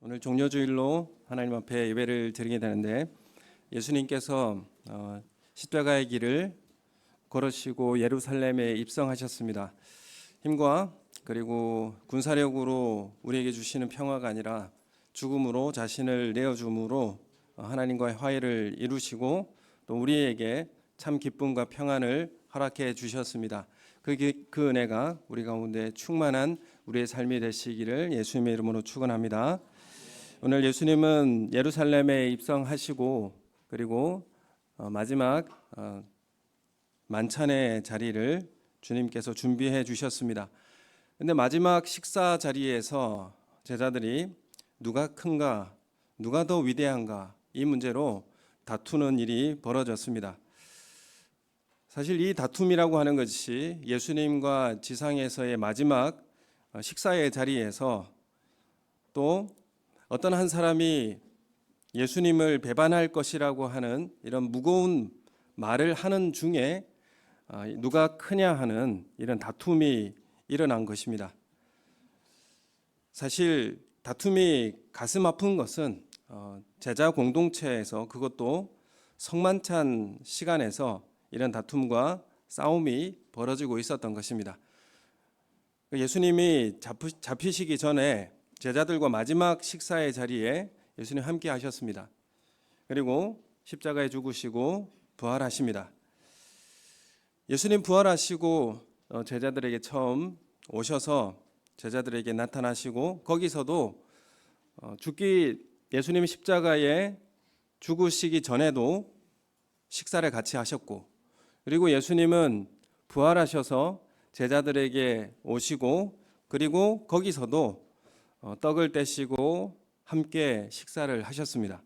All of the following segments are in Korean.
오늘 종려주일로 하나님 앞에 예배를 드리게 되는데 예수님께서 어, 십자가의 길을 걸으시고 예루살렘에 입성하셨습니다. 힘과 그리고 군사력으로 우리에게 주시는 평화가 아니라 죽음으로 자신을 내어줌으로 어, 하나님과의 화해를 이루시고 또 우리에게 참 기쁨과 평안을 허락해 주셨습니다. 그, 기- 그 은혜가 우리 가운데 충만한 우리의 삶이 되시기를 예수님의 이름으로 축원합니다. 오늘 예수님은 예루살렘에 입성하시고 그리고 어, 마지막 어, 만찬의 자리를 주님께서 준비해 주셨습니다. 근데 마지막 식사 자리에서 제자들이 누가 큰가, 누가 더 위대한가 이 문제로 다투는 일이 벌어졌습니다. 사실 이 다툼이라고 하는 것이 예수님과 지상에서의 마지막 어, 식사의 자리에서 또 어떤 한 사람이 예수님을 배반할 것이라고 하는 이런 무거운 말을 하는 중에 아, 누가 크냐 하는 이런 다툼이 일어난 것입니다. 사실 다툼이 가슴 아픈 것은 어, 제자 공동체에서 그것도 성만찬 시간에서 이런 다툼과 싸움이 벌어지고 있었던 것입니다. 예수님이 잡히- 잡히시기 전에 제자들과 마지막 식사의 자리에 예수님 함께 하셨습니다. 그리고 십자가에 죽으시고 부활하십니다. 예수님 부활하시고 어, 제자들에게 처음 오셔서 제자들에게 나타나시고 거기서도 어, 죽기 예수님 십자가에 죽으시기 전에도 식사를 같이 하셨고 그리고 예수님은 부활하셔서 제자들에게 오시고 그리고 거기서도 어, 떡을 떼시고 함께 식사를 하셨습니다.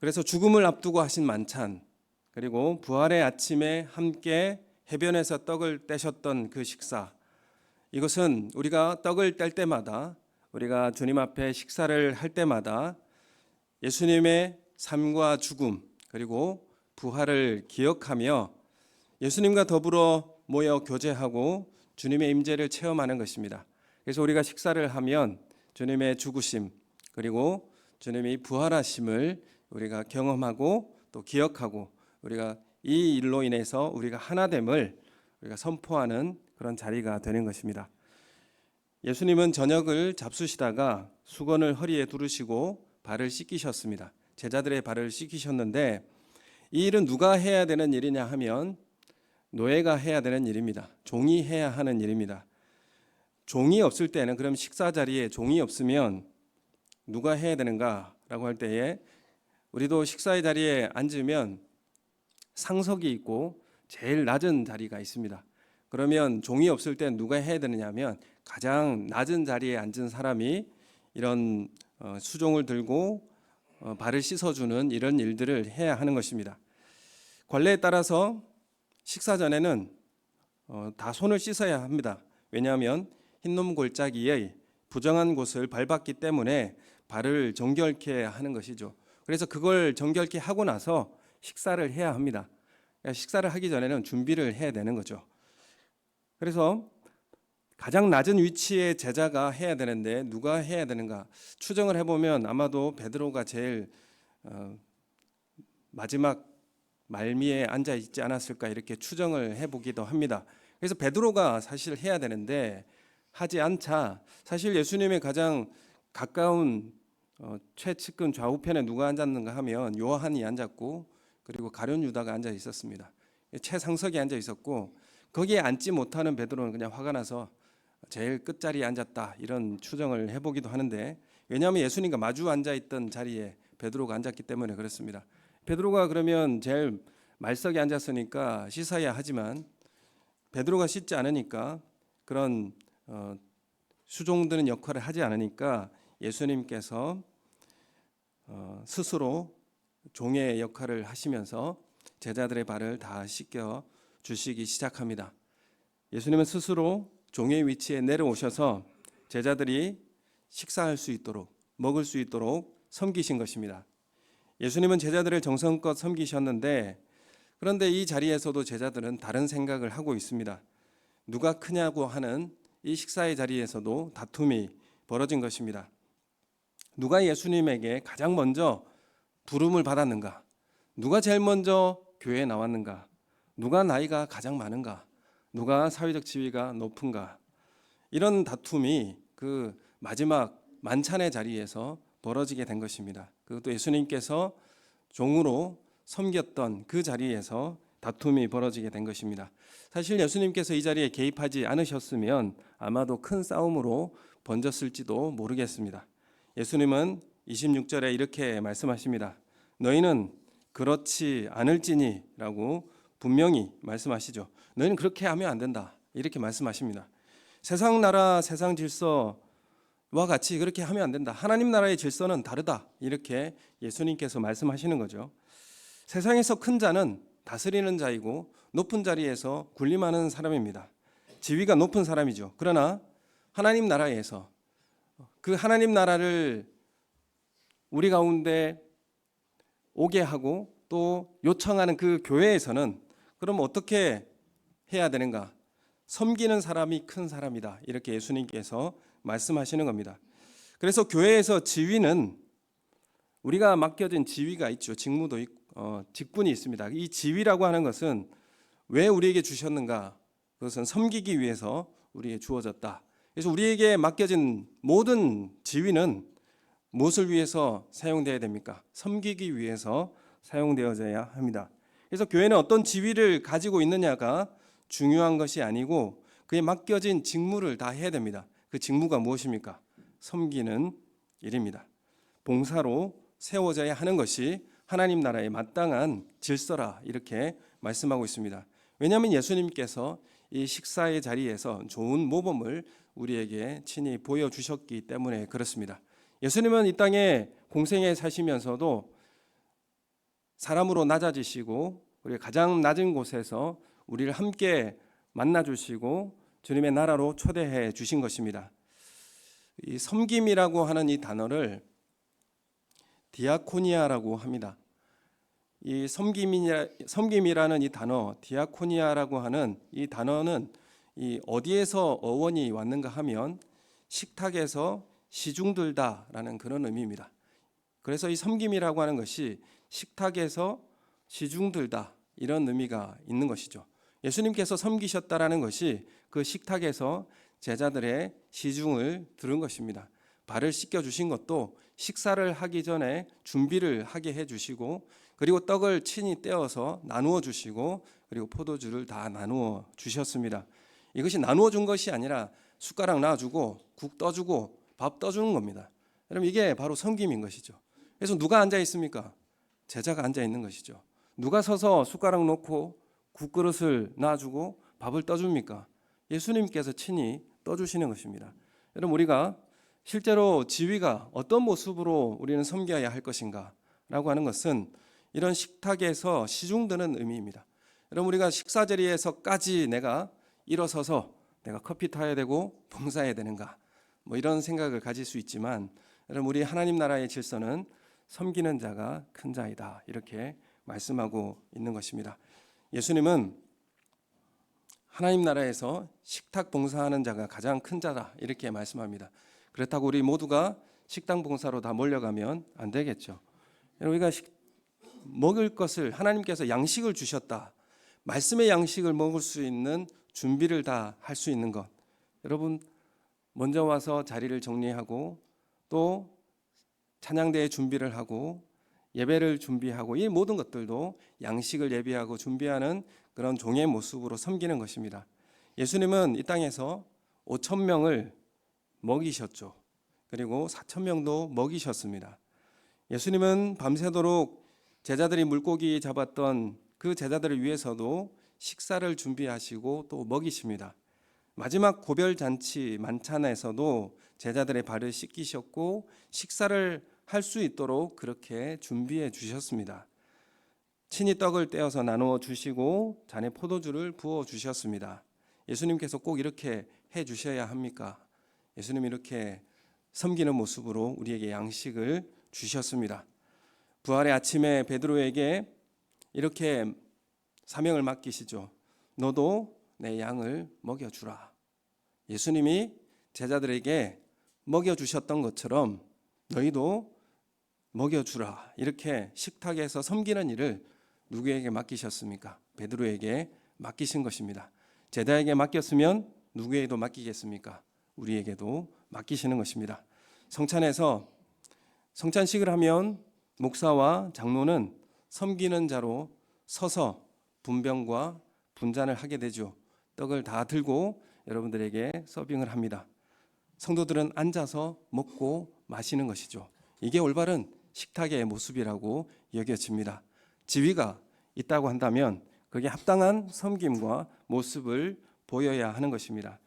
그래서 죽음을 앞두고 하신 만찬 그리고 부활의 아침에 함께 해변에서 떡을 떼셨던 그 식사 이것은 우리가 떡을 뗄 때마다 우리가 주님 앞에 식사를 할 때마다 예수님의 삶과 죽음 그리고 부활을 기억하며 예수님과 더불어 모여 교제하고 주님의 임재를 체험하는 것입니다. 그래서 우리가 식사를 하면 주님의 죽으심 그리고 주님이 부활하심을 우리가 경험하고 또 기억하고 우리가 이 일로 인해서 우리가 하나됨을 우리가 선포하는 그런 자리가 되는 것입니다. 예수님은 저녁을 잡수시다가 수건을 허리에 두르시고 발을 씻기셨습니다. 제자들의 발을 씻기셨는데 이 일은 누가 해야 되는 일이냐 하면 노예가 해야 되는 일입니다. 종이 해야 하는 일입니다. 종이 없을 때는 그럼 식사 자리에 종이 없으면 누가 해야 되는가라고 할 때에 우리도 식사의 자리에 앉으면 상석이 있고 제일 낮은 자리가 있습니다. 그러면 종이 없을 때 누가 해야 되느냐면 가장 낮은 자리에 앉은 사람이 이런 어, 수종을 들고 어, 발을 씻어주는 이런 일들을 해야 하는 것입니다. 관례에 따라서 식사 전에는 어, 다 손을 씻어야 합니다. 왜냐하면 흰놈 골짜기의 부정한 곳을 밟았기 때문에 발을 정결케 하는 것이죠. 그래서 그걸 정결케 하고 나서 식사를 해야 합니다. 그러니까 식사를 하기 전에는 준비를 해야 되는 거죠. 그래서 가장 낮은 위치의 제자가 해야 되는데 누가 해야 되는가 추정을 해보면 아마도 베드로가 제일 어, 마지막 말미에 앉아 있지 않았을까 이렇게 추정을 해보기도 합니다. 그래서 베드로가 사실 해야 되는데 하지 않자 사실 예수님의 가장 가까운 어, 최측근 좌우편에 누가 앉았는가 하면 요한이 앉았고 그리고 가룟 유다가 앉아 있었습니다. 최상석에 앉아 있었고 거기에 앉지 못하는 베드로는 그냥 화가 나서 제일 끝자리에 앉았다 이런 추정을 해보기도 하는데 왜냐하면 예수님과 마주 앉아 있던 자리에 베드로가 앉았기 때문에 그렇습니다. 베드로가 그러면 제일 말석에 앉았으니까 씻어야 하지만 베드로가 씻지 않으니까 그런 어, 수종드는 역할을 하지 않으니까 예수님께서 어, 스스로 종의 역할을 하시면서 제자들의 발을 다 씻겨 주시기 시작합니다. 예수님은 스스로 종의 위치에 내려오셔서 제자들이 식사할 수 있도록 먹을 수 있도록 섬기신 것입니다. 예수님은 제자들을 정성껏 섬기셨는데 그런데 이 자리에서도 제자들은 다른 생각을 하고 있습니다. 누가 크냐고 하는 이 식사의 자리에서도 다툼이 벌어진 것입니다. 누가 예수님에게 가장 먼저 부름을 받았는가? 누가 제일 먼저 교회에 나왔는가? 누가 나이가 가장 많은가? 누가 사회적 지위가 높은가? 이런 다툼이 그 마지막 만찬의 자리에서 벌어지게 된 것입니다. 그것도 예수님께서 종으로 섬겼던 그 자리에서 다툼이 벌어지게 된 것입니다. 사실 예수님께서 이 자리에 개입하지 않으셨으면 아마도 큰 싸움으로 번졌을지도 모르겠습니다. 예수님은 26절에 이렇게 말씀하십니다. 너희는 그렇지 않을지니라고 분명히 말씀하시죠. 너희는 그렇게 하면 안 된다. 이렇게 말씀하십니다. 세상 나라, 세상 질서와 같이 그렇게 하면 안 된다. 하나님 나라의 질서는 다르다. 이렇게 예수님께서 말씀하시는 거죠. 세상에서 큰 자는 다스리는 자이고 높은 자리에서 군림하는 사람입니다. 지위가 높은 사람이죠. 그러나 하나님 나라에서 그 하나님 나라를 우리 가운데 오게 하고 또 요청하는 그 교회에서는 그럼 어떻게 해야 되는가? 섬기는 사람이 큰 사람이다. 이렇게 예수님께서 말씀하시는 겁니다. 그래서 교회에서 지위는 우리가 맡겨진 지위가 있죠. 직무도 있고 어, 직분이 있습니다. 이 지위라고 하는 것은 왜 우리에게 주셨는가? 그것은 섬기기 위해서 우리에게 주어졌다. 그래서 우리에게 맡겨진 모든 지위는 무엇을 위해서 사용되어야 됩니까? 섬기기 위해서 사용되어져야 합니다. 그래서 교회는 어떤 지위를 가지고 있느냐가 중요한 것이 아니고 그에 맡겨진 직무를 다 해야 됩니다. 그 직무가 무엇입니까? 섬기는 일입니다. 봉사로 세워져야 하는 것이 하나님 나라의 마땅한 질서라 이렇게 말씀하고 있습니다. 왜냐하면 예수님께서 이 식사의 자리에서 좋은 모범을 우리에게 친히 보여주셨기 때문에 그렇습니다. 예수님은 이 땅에 공생에 사시면서도 사람으로 낮아지시고 우리 가장 낮은 곳에서 우리를 함께 만나 주시고 주님의 나라로 초대해 주신 것입니다. 이 섬김이라고 하는 이 단어를 디아코니아라고 합니다. 이 섬김이라, 섬김이라는 이 단어, 디아코니아라고 하는 이 단어는 이 어디에서 어원이 왔는가 하면 식탁에서 시중 들다라는 그런 의미입니다. 그래서 이 섬김이라고 하는 것이 식탁에서 시중 들다 이런 의미가 있는 것이죠. 예수님께서 섬기셨다라는 것이 그 식탁에서 제자들의 시중을 들은 것입니다. 발을 씻겨 주신 것도 식사를 하기 전에 준비를 하게 해 주시고 그리고 떡을 친히 떼어서 나누어 주시고 그리고 포도주를 다 나누어 주셨습니다. 이것이 나누어 준 것이 아니라 숟가락 놔주고 국 떠주고 밥 떠주는 겁니다. 여러분 이게 바로 섬김인 것이죠. 그래서 누가 앉아 있습니까? 제자가 앉아 있는 것이죠. 누가 서서 숟가락 놓고 국그릇을 놔주고 밥을 떠줍니까? 예수님께서 친히 떠주시는 것입니다. 여러분 우리가 실제로 지위가 어떤 모습으로 우리는 섬겨야 할 것인가라고 하는 것은 이런 식탁에서 시중드는 의미입니다. 여러분 우리가 식사 자리에서까지 내가 일어서서 내가 커피 타야 되고 봉사해야 되는가 뭐 이런 생각을 가질 수 있지만 여러분 우리 하나님 나라의 질서는 섬기는 자가 큰 자이다 이렇게 말씀하고 있는 것입니다. 예수님은 하나님 나라에서 식탁 봉사하는 자가 가장 큰 자다 이렇게 말씀합니다. 그렇다고 우리 모두가 식당 봉사로 다 몰려가면 안 되겠죠. 우리가 식, 먹을 것을 하나님께서 양식을 주셨다. 말씀의 양식을 먹을 수 있는 준비를 다 할 수 있는 것. 여러분 먼저 와서 자리를 정리하고 또 찬양대의 준비를 하고 예배를 준비하고 이 모든 것들도 양식을 예비하고 준비하는 그런 종의 모습으로 섬기는 것입니다. 예수님은 이 땅에서 5천 명을 먹이셨죠. 그리고 4천 명도 먹이셨습니다. 예수님은 밤새도록 제자들이 물고기 잡았던 그 제자들을 위해서도 식사를 준비하시고 또 먹이십니다. 마지막 고별 잔치 만찬에서도 제자들의 발을 씻기셨고 식사를 할 수 있도록 그렇게 준비해 주셨습니다. 친히 떡을 떼어서 나누어 주시고 잔에 포도주를 부어 주셨습니다. 예수님께서 꼭 이렇게 해 주셔야 합니까? 예수님 이렇게 섬기는 모습으로 우리에게 양식을 주셨습니다. 부활의 아침에 베드로에게 이렇게 사명을 맡기시죠. 너도 내 양을 먹여 주라. 예수님이 제자들에게 먹여 주셨던 것처럼 너희도 먹여주라 이렇게 식탁에서 섬기는 일을 누구에게 맡기셨습니까? 베드로에게 맡기신 것입니다. 제자에게 맡겼으면 누구에게도 맡기겠습니까? 우리에게도 맡기시는 것입니다. 성찬에서 성찬식을 하면 목사와 장로는 섬기는 자로 서서 분병과 분잔을 하게 되죠. 떡을 다 들고 여러분들에게 서빙을 합니다. 성도들은 앉아서 먹고 마시는 것이죠. 이게 올바른 식탁의 모습이라고 여겨집니다. 지위가 있다고 한다면 그게 합당한 섬김과 모습을 보여야 하는 것입니다.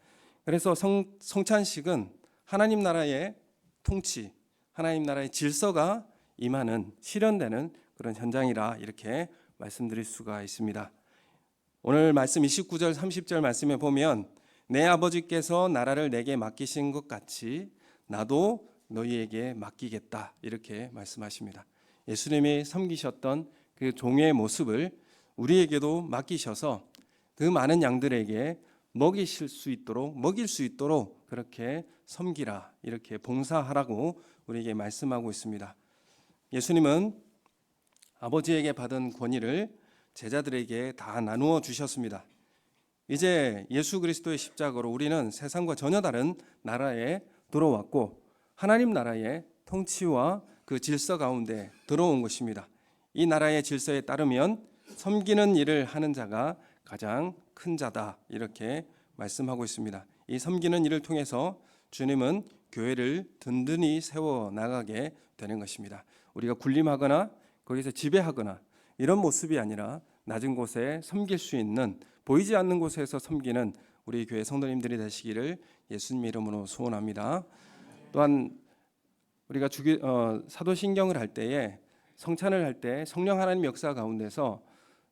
그래서 성, 성찬식은 하나님 나라의 통치, 하나님 나라의 질서가 임하는 실현되는 그런 현장이라 이렇게 말씀드릴 수가 있습니다. 오늘 말씀 29절 30절 말씀에 보면 내 아버지께서 나라를 내게 맡기신 것 같이 나도 너희에게 맡기겠다 이렇게 말씀하십니다. 예수님이 섬기셨던 그 종의 모습을 우리에게도 맡기셔서 그 많은 양들에게 먹이실 수 있도록 먹일 수 있도록 그렇게 섬기라 이렇게 봉사하라고 우리에게 말씀하고 있습니다. 예수님은 아버지에게 받은 권위를 제자들에게 다 나누어 주셨습니다. 이제 예수 그리스도의 십자가로 우리는 세상과 전혀 다른 나라에 들어왔고 하나님 나라의 통치와 그 질서 가운데 들어온 것입니다. 이 나라의 질서에 따르면 섬기는 일을 하는 자가 가장 큰 자다 이렇게 말씀하고 있습니다. 이 섬기는 일을 통해서 주님은 교회를 든든히 세워 나가게 되는 것입니다. 우리가 군림하거나 거기서 지배하거나 이런 모습이 아니라 낮은 곳에 섬길 수 있는 보이지 않는 곳에서 섬기는 우리 교회 성도님들이 되시기를 예수님 이름으로 소원합니다. 또한 우리가 주기, 어, 사도신경을 할 때에 성찬을 할 때 성령 하나님 역사 가운데서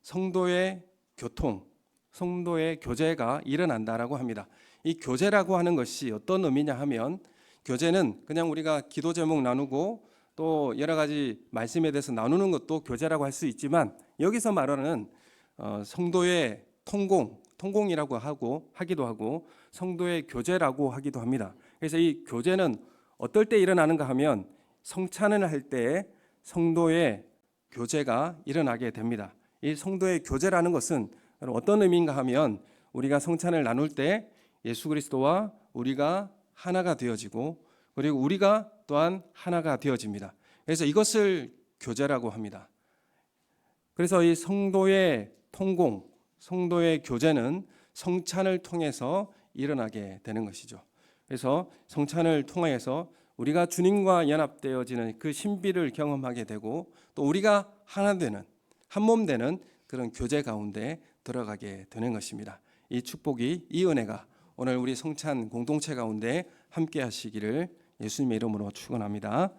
성도의 교통, 성도의 교제가 일어난다라고 합니다. 이 교제라고 하는 것이 어떤 의미냐 하면 교제는 그냥 우리가 기도 제목 나누고 또 여러 가지 말씀에 대해서 나누는 것도 교제라고 할 수 있지만 여기서 말하는 어, 성도의 통공, 통공이라고 하고 하기도 하고 성도의 교제라고 하기도 합니다. 그래서 이 교제는 어떨 때 일어나는가 하면 성찬을 할 때 성도의 교제가 일어나게 됩니다. 이 성도의 교제라는 것은 어떤 의미인가 하면 우리가 성찬을 나눌 때 예수 그리스도와 우리가 하나가 되어지고 그리고 우리가 또한 하나가 되어집니다. 그래서 이것을 교제라고 합니다. 그래서 이 성도의 통공, 성도의 교제는 성찬을 통해서 일어나게 되는 것이죠. 그래서 성찬을 통해서 우리가 주님과 연합되어지는 그 신비를 경험하게 되고 또 우리가 하나 되는 한 몸 되는 그런 교제 가운데 들어가게 되는 것입니다. 이 축복이 이 은혜가 오늘 우리 성찬 공동체 가운데 함께 하시기를 예수님의 이름으로 축원합니다.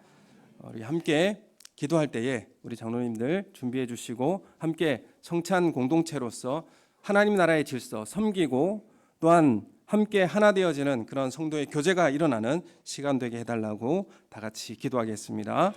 우리 함께 기도할 때에 우리 장로님들 준비해 주시고 함께 성찬 공동체로서 하나님 나라의 질서 섬기고 또한 함께 하나 되어지는 그런 성도의 교제가 일어나는 시간 되게 해달라고 다 같이 기도하겠습니다.